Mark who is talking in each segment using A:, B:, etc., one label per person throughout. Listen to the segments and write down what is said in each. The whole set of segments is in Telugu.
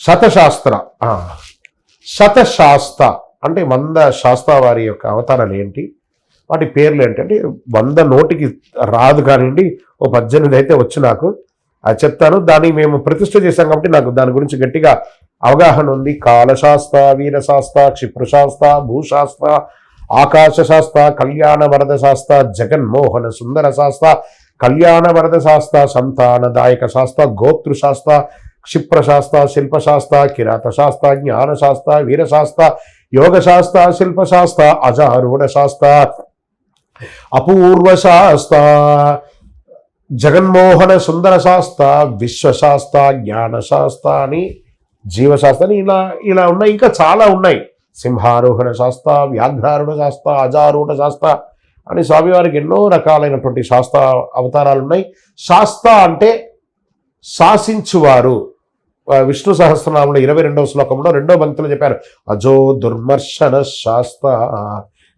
A: శతశాస్త్ర. శతశాస్త అంటే వంద శాస్త్ర వారి యొక్క అవతారాలు ఏంటి? వాటి పేర్లు ఏంటంటే వంద నోటికి రాదు కానివ్వండి ఓ పద్దెనిమిది అయితే వచ్చు నాకు. అది చెప్తాను. దాన్ని మేము ప్రతిష్ఠ చేశాం కాబట్టి నాకు దాని గురించి గట్టిగా అవగాహన ఉంది. కాలశాస్త్ర వీరశాస్త్ర క్షిప్రశాస్త్ర భూశాస్త్ర ఆకాశ శాస్త్ర కళ్యాణ వరద శాస్త్ర జగన్మోహన సుందర శాస్త్ర కళ్యాణ వరద శాస్త్ర సంతానదాయక శాస్త్ర గోతృ శాస్త్ర క్షిప్రశాస్త్ర శిల్పశాస్త్ర కిరాత శాస్త్ర జ్ఞానశాస్త్ర వీరశాస్త్ర యోగశాస్త్ర శిల్పశాస్త్ర అజారూఢ శాస్త్ర అపూర్వ శాస్త్ర జగన్మోహన సుందర శాస్త్ర విశ్వశాస్త్ర జ్ఞానశాస్త్ర అని జీవశాస్త్ర అని ఇలా ఇలా ఉన్నాయి. ఇంకా చాలా ఉన్నాయి. సింహారోహణ శాస్త్ర వ్యాఘ్రారూఢ శాస్త్ర అజారూఢ శాస్త్ర అని స్వామివారికి ఎన్నో రకాలైనటువంటి శాస్త్ర అవతారాలు ఉన్నాయి శాస్త్ర అంటే శాసించువారు. విష్ణు సహస్రనామంలో ఇరవై రెండవ శ్లోకంలో రెండో పంక్తిలో చెప్పారు అజో దుర్మర్శన శాస్త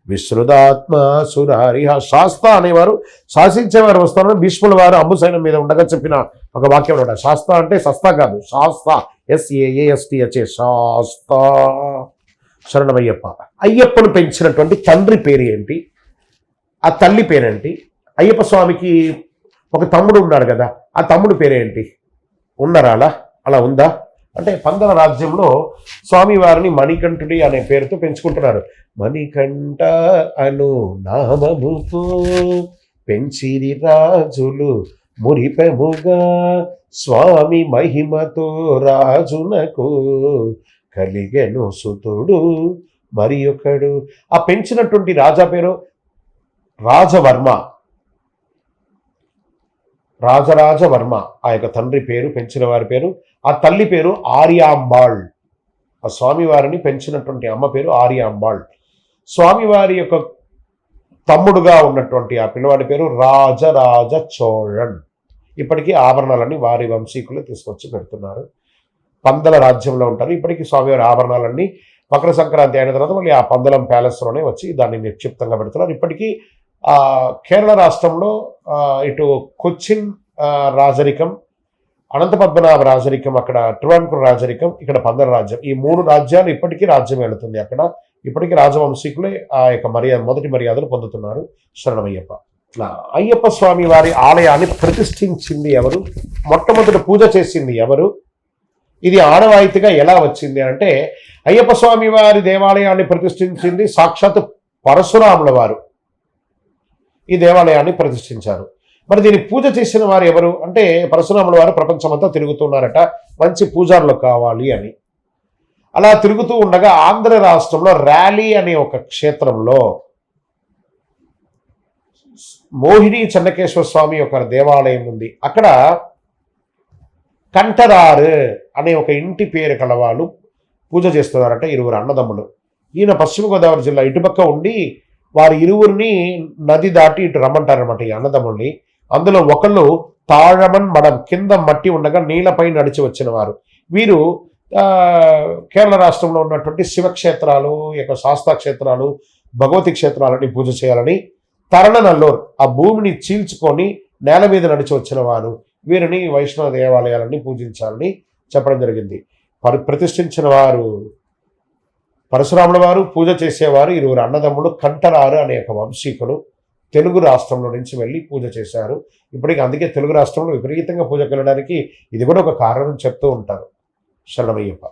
A: విశ్రుదాత్మ సురారిహ శాస్త అనేవారు. శాసించేవారు వస్తారని భీష్ముల వారు అంబుసైనం మీద ఉండగా చెప్పిన ఒక వాక్యం అనమాట. శాస్త అంటే సస్తా కాదు శాస్త ఎస్ఏఏఎస్టిహెచ్ఏ శాస్త శరణమయ్యప్ప అయ్యప్పను పెంచినటువంటి తండ్రి పేరు ఏంటి? ఆ తల్లి పేరేంటి? అయ్యప్ప స్వామికి ఒక తమ్ముడు ఉన్నాడు కదా ఆ తమ్ముడు పేరేంటి? ఉన్నారా అలా అలా ఉందా? అంటే పందల రాజ్యంలో స్వామివారిని మణికంఠుడి అనే పేరుతో పెంచుకుంటున్నారు. మణికంఠ అను నామముతో పెంచిరి రాజులు మురిపెముగా స్వామి మహిమతో రాజునకు కలిగెను సుతుడు మరి ఒకడు. ఆ పెంచినటువంటి రాజా పేరు రాజవర్మ. రాజరాజవర్మ ఆ యొక్క తండ్రి పేరు పెంచిన వారి పేరు ఆ తల్లి పేరు ఆర్యాంబాళ్. ఆ స్వామివారిని పెంచినటువంటి అమ్మ పేరు ఆర్యాంబాళ్. స్వామివారి యొక్క తమ్ముడుగా ఉన్నటువంటి ఆ పిల్లవాడి పేరు రాజరాజ చోళన్. ఇప్పటికీ ఆభరణాలన్నీ వారి వంశీకులు తీసుకొచ్చి పెడుతున్నారు. పందల రాజ్యంలో ఉంటారు. ఇప్పటికీ స్వామివారి ఆభరణాలన్నీ మకర సంక్రాంతి అయిన తర్వాత మళ్ళీ ఆ పందలం ప్యాలెస్లోనే వచ్చి దాన్ని నిక్షిప్తంగా పెడుతున్నారు. ఇప్పటికీ కేరళ రాష్ట్రంలో ఇటు కొచ్చిన్ రాజరికం అనంత పద్మనాభ రాజరికం అక్కడ ట్రివాంకూర్ రాజరికం ఇక్కడ పందర రాజ్యం. ఈ మూడు రాజ్యాలు ఇప్పటికీ రాజ్యం వెళుతుంది అక్కడ. ఇప్పటికీ రాజవంశీకులే ఆ యొక్క మర్యాద మొదటి మర్యాదలు పొందుతున్నారు శరణమయ్యప్ప. అయ్యప్ప స్వామి వారి ఆలయాన్ని ప్రతిష్ఠించింది ఎవరు? మొట్టమొదటి పూజ చేసింది ఎవరు? ఇది ఆనవాయితీగా ఎలా వచ్చింది అంటే అయ్యప్ప స్వామి వారి దేవాలయాన్ని ప్రతిష్ఠించింది సాక్షాత్ పరశురాముల వారు. ఈ దేవాలయాన్ని ప్రతిష్ఠించారు. మరి దీన్ని పూజ చేసిన వారు ఎవరు? అంటే పరశురాముల వారు ప్రపంచమంతా తిరుగుతున్నారట. మంచి పూజారులు కావాలి అని. అలా తిరుగుతూ ఉండగా ఆంధ్ర రాష్ట్రంలో ర్యాలీ అనే ఒక క్షేత్రంలో మోహిని చెన్నకేశ్వర స్వామి యొక్క దేవాలయం ఉంది. అక్కడ కంటరారు అనే ఒక ఇంటి పేరు కలవాళ్ళు పూజ చేస్తున్నారట ఇరువురు అన్నదమ్ములు. ఈయన పశ్చిమ గోదావరి జిల్లా ఇటుపక్క ఉండి వారి ఇరువురిని నది దాటి ఇటు రమ్మంటారనమాట ఈ అన్నదమ్ముల్ని. అందులో ఒకళ్ళు తాళమన్ మడం కింద మట్టి ఉండగా నీళ్ళపై నడిచి వచ్చిన వారు వీరు కేరళ రాష్ట్రంలో ఉన్నటువంటి శివక్షేత్రాలు యొక్క శాస్త్రక్షేత్రాలు భగవతి క్షేత్రాలని పూజ చేయాలని తరణనల్లూర్ ఆ భూమిని చీల్చుకొని నేల మీద నడిచి వచ్చిన వారు వీరిని వైష్ణవ దేవాలయాలని పూజించాలని చెప్పడం జరిగింది. ప్రతిష్ఠించిన వారు పరశురాముల వారు పూజ చేసేవారు ఇరువురు అన్నదమ్ములు కంటరారు అనే ఒక వంశీకులు. తెలుగు రాష్ట్రంలో నుంచి వెళ్ళి పూజ చేశారు. ఇప్పటికి అందుకే తెలుగు రాష్ట్రంలో విపరీతంగా పూజకు వెళ్ళడానికి ఇది కూడా ఒక కారణం చెప్తూ ఉంటారు. శరణమయ్యప్ప.